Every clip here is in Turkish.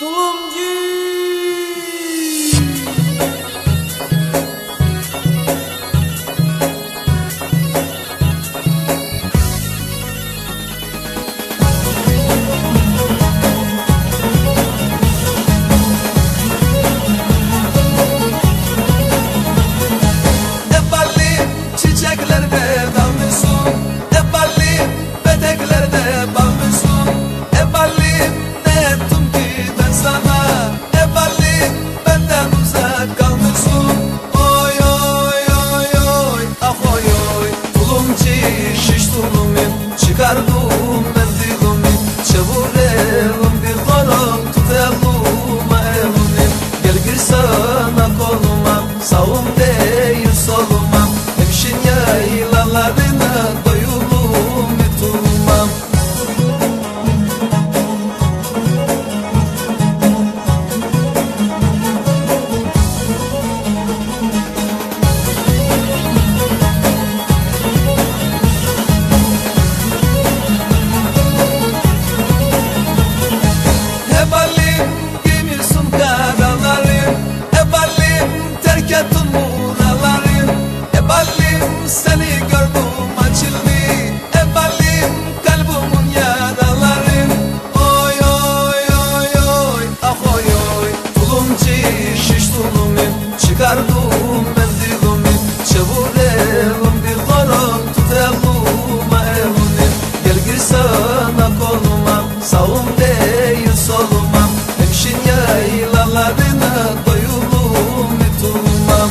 屠龙。savun solmam. Hemşin yaylalarına doyulum tutulmam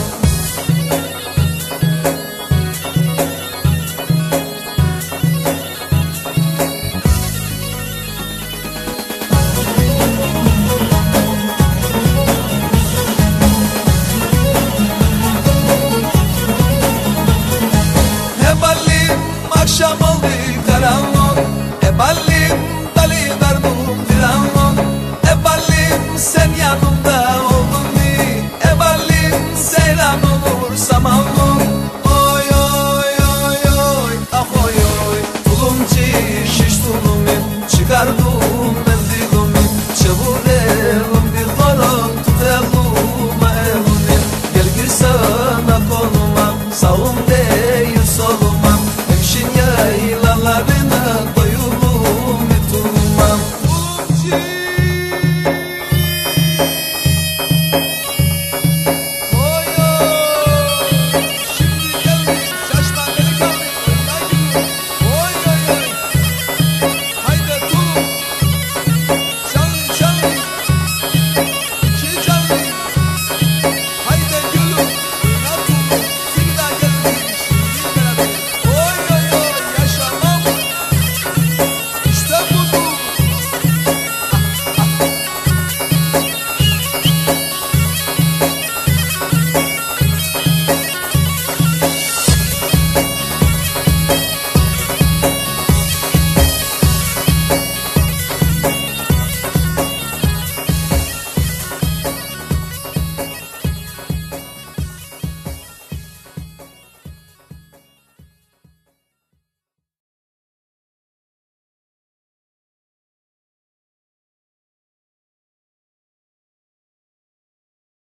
Hebalim akşam oldu karanlık. Hebalim